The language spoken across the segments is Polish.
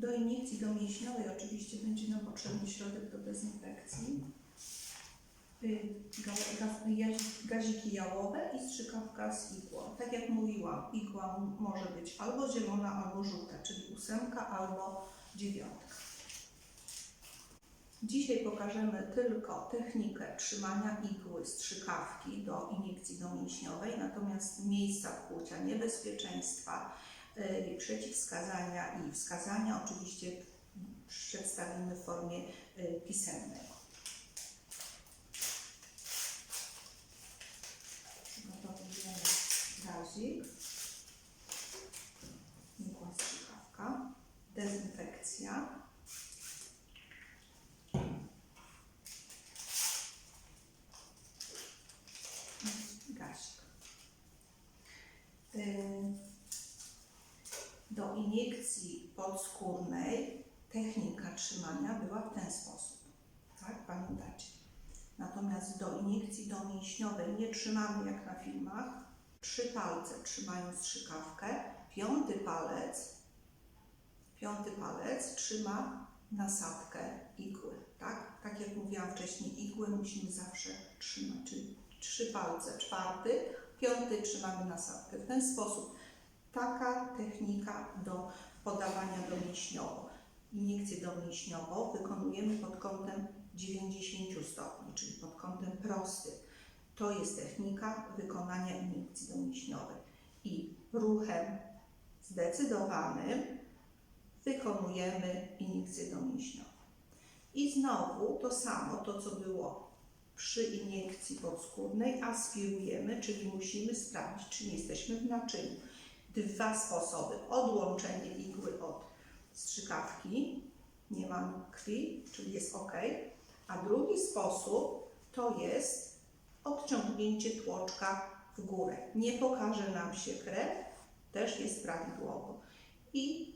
Do iniekcji domięśniowej oczywiście będzie nam potrzebny środek do dezynfekcji. Y, Gaziki jałowe i strzykawka z igłą. Tak jak mówiłam, igła może być albo zielona, albo żółta, czyli ósemka albo dziewiątka. Dzisiaj pokażemy tylko technikę trzymania igły strzykawki do iniekcji domięśniowej, natomiast miejsca wkłucia, niebezpieczeństwa, y, przeciwwskazania i wskazania oczywiście przedstawimy w formie y, pisemnej. Przygotowujemy igła strzykawka, dezynfekcja. Gazik. Iniekcji podskórnej technika trzymania była w ten sposób. Tak, pamiętacie? Natomiast do iniekcji domięśniowej nie trzymamy jak na filmach. Trzy palce trzymają strzykawkę, piąty palec, piąty palec trzyma nasadkę igły. Tak? tak jak mówiłam wcześniej, igłę musimy zawsze trzymać, czyli trzy palce, czwarty, piąty trzymamy nasadkę. W ten sposób taka technika do podawania domięśniowo. Iniekcję domięśniową wykonujemy pod kątem 90 stopni, czyli pod kątem prostym. To jest technika wykonania iniekcji domięśniowej. I ruchem zdecydowanym wykonujemy iniekcję domięśniową. I znowu to samo, to co było przy iniekcji podskórnej, aspirujemy, czyli musimy sprawdzić, czy nie jesteśmy w naczyniu. Dwa sposoby. Odłączenie igły od strzykawki, nie mam krwi, czyli jest ok. A drugi sposób to jest odciągnięcie tłoczka w górę. Nie pokaże nam się krew, też jest prawidłowo. I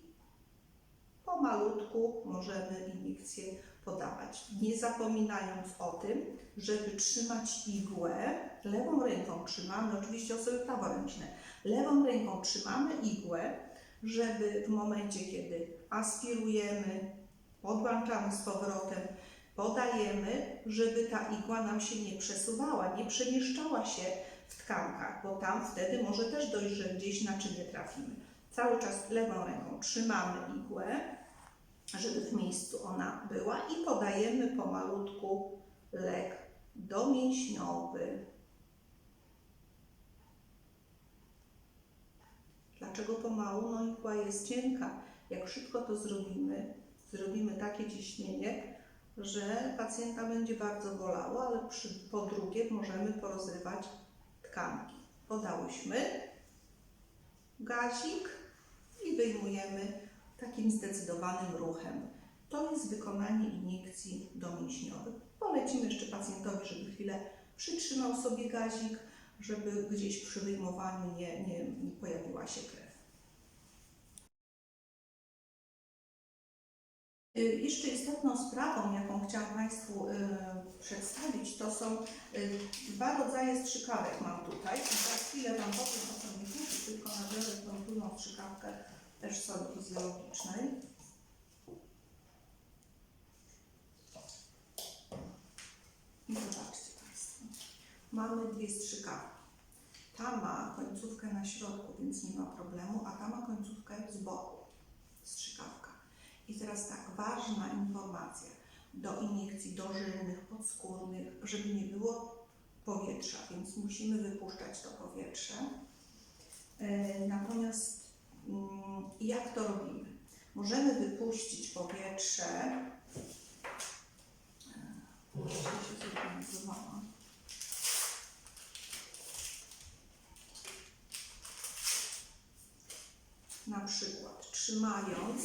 pomalutku możemy iniekcję podawać. Nie zapominając o tym, żeby trzymać igłę, lewą ręką trzymamy, oczywiście osoby praworęczne, lewą ręką trzymamy igłę, żeby w momencie, kiedy aspirujemy, podłączamy z powrotem, podajemy, żeby ta igła nam się nie przesuwała, nie przemieszczała się w tkankach, bo tam wtedy może też dojść, że gdzieś naczynie trafimy. Cały czas lewą ręką trzymamy igłę, żeby w miejscu ona była i podajemy pomalutku lek domięśniowy. Dlaczego pomału? No igła jest cienka. Jak szybko to zrobimy, zrobimy takie ciśnienie, że pacjenta będzie bardzo bolało, ale przy, po drugie możemy porozrywać tkanki. Podałyśmy gazik i wyjmujemy takim zdecydowanym ruchem. To jest wykonanie iniekcji domięśniowych. Polecimy jeszcze pacjentowi, żeby chwilę przytrzymał sobie gazik, żeby gdzieś przy wyjmowaniu nie, nie, nie pojawiła się krew. Jeszcze istotną sprawą, jaką chciałam Państwu y, przedstawić, to są y, dwa rodzaje strzykawek mam tutaj. Za chwilę Wam powiem o co mi chodzi, tylko nabiorę tą drugą strzykawkę też soli fizjologicznej. I zobaczcie Państwo, mamy dwie strzykawki. Ta ma końcówkę na środku, więc nie ma problemu, a ta ma końcówkę z boku. I teraz tak, ważna informacja do iniekcji dożylnych, podskórnych, żeby nie było powietrza, więc musimy wypuszczać to powietrze. E, Natomiast mm, jak to robimy? Możemy wypuścić powietrze. E. Na przykład trzymając,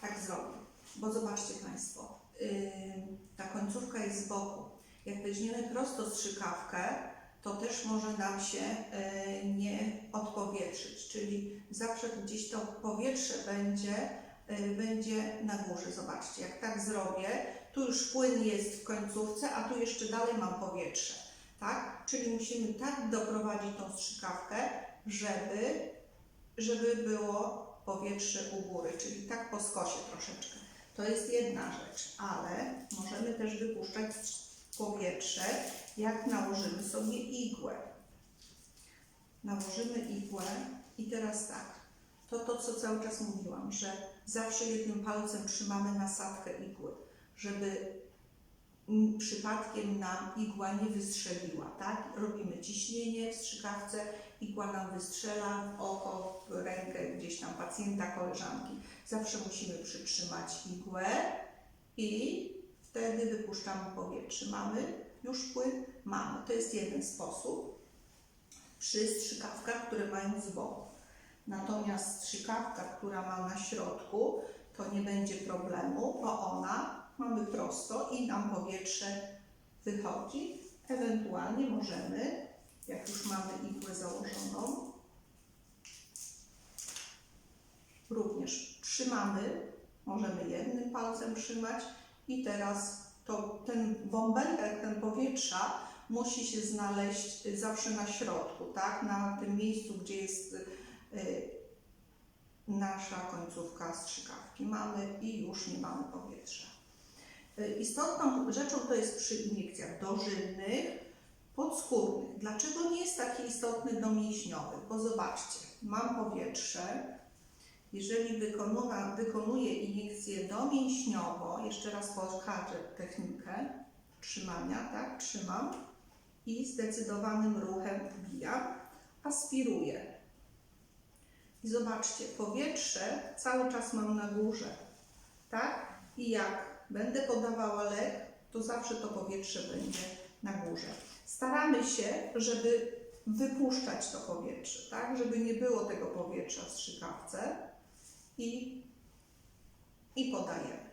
tak zrobię, bo zobaczcie Państwo, yy, ta końcówka jest z boku. Jak weźmiemy prosto strzykawkę, to też może nam się yy, nie odpowietrzyć, czyli zawsze gdzieś to powietrze będzie, yy, będzie na górze. Zobaczcie, jak tak zrobię, tu już płyn jest w końcówce, a tu jeszcze dalej mam powietrze, tak? Czyli musimy tak doprowadzić tą strzykawkę, żeby, żeby było powietrze u góry, czyli tak po skosie troszeczkę. To jest jedna rzecz, ale możemy też wypuszczać powietrze, jak nałożymy sobie igłę. Nałożymy igłę i teraz tak, to to, co cały czas mówiłam, że zawsze jednym palcem trzymamy nasadkę igły, żeby przypadkiem nam igła nie wystrzeliła, tak? Robimy ciśnienie w strzykawce, igła nam wystrzela w oko, w rękę gdzieś tam pacjenta, koleżanki. Zawsze musimy przytrzymać igłę i wtedy wypuszczamy powietrze. Mamy już płyn? Mamy. To jest jeden sposób przy strzykawkach, które mają z boku. Natomiast strzykawka, która ma na środku, to nie będzie problemu, bo ona mamy prosto i nam powietrze wychodzi. Ewentualnie możemy, jak już mamy igłę założoną, również trzymamy, możemy jednym palcem trzymać i teraz to ten bąbelek, ten powietrza musi się znaleźć y, zawsze na środku, tak? Na tym miejscu, gdzie jest y, nasza końcówka strzykawki. Mamy i już nie mamy powietrza. Y, Istotną rzeczą to jest przy iniekcjach dożylnych, podskórnych. Dlaczego nie jest taki istotny do mięśniowych? Bo zobaczcie, mam powietrze, jeżeli wykonuna, wykonuję iniekcję domięśniowo, jeszcze raz pokażę technikę trzymania, tak, trzymam i zdecydowanym ruchem wbijam, aspiruję. I zobaczcie, powietrze cały czas mam na górze, tak? I jak będę podawała lek, to zawsze to powietrze będzie na górze. Staramy się, żeby wypuszczać to powietrze, tak? Żeby nie było tego powietrza w strzykawce i, i podajemy.